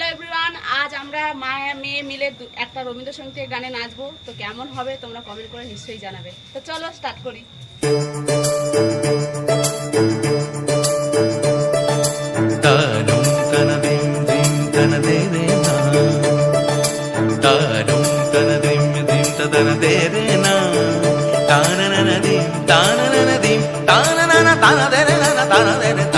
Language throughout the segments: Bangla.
হ্যালো এভরিওয়ান আজ আমরা মা মেয়ে মিলে একটা রবীন্দ্রসঙ্গীতের গানে নাচবো। তো কেমন হবে তোমরা কমেন্ট করে নিশ্চয়ই জানাবে। তো চলো স্টার্ট করি। తాన తాన తాన తాన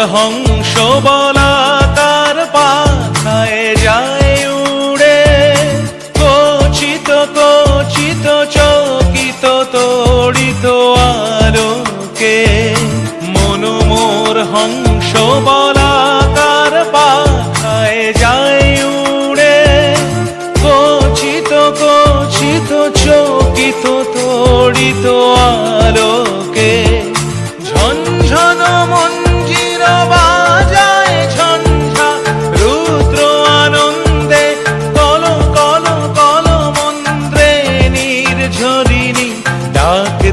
মনোমোর